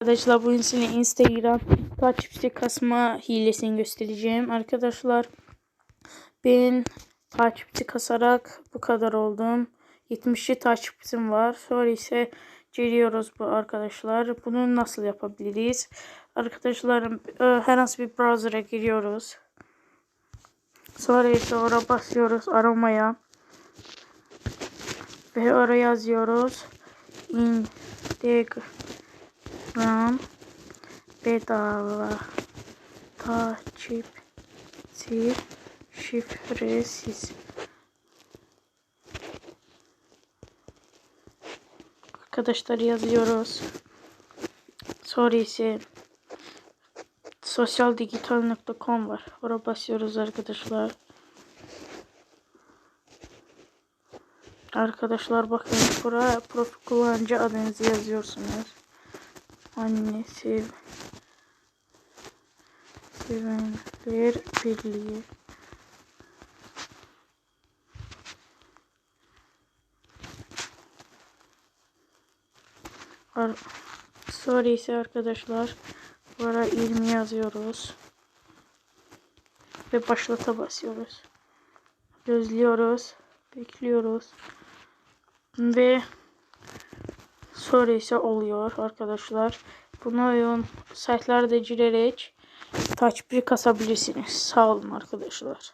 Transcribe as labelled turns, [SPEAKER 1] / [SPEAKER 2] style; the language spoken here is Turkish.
[SPEAKER 1] Arkadaşlar bugün size Instagram takipçi kasma hilesini göstereceğim. Arkadaşlar ben takipçi kasarak bu kadar oldum. 70 takipçim var. Sonra ise geliyoruz bu arkadaşlar. Bunu nasıl yapabiliriz? Arkadaşlar e, herhangi bir browser'a giriyoruz. Sonra ise oraya basıyoruz aramaya. Ve oraya yazıyoruz. Instagram bedava takipçi şifresiz. Arkadaşlar yazıyoruz. Sonra ise sosyaldigital.com var. Oraya basıyoruz arkadaşlar. Arkadaşlar bakın buraya profil kullanıcı adınızı yazıyorsunuz. Anne sev Sevenler Birliği Ar Sonra ise arkadaşlar buraya 20 yazıyoruz. Ve başlata basıyoruz. Gözlüyoruz. Bekliyoruz. Ve sonra ise oluyor arkadaşlar. Bunu oyun saytlarda girerek takipçi kasabilirsiniz. Sağ olun arkadaşlar.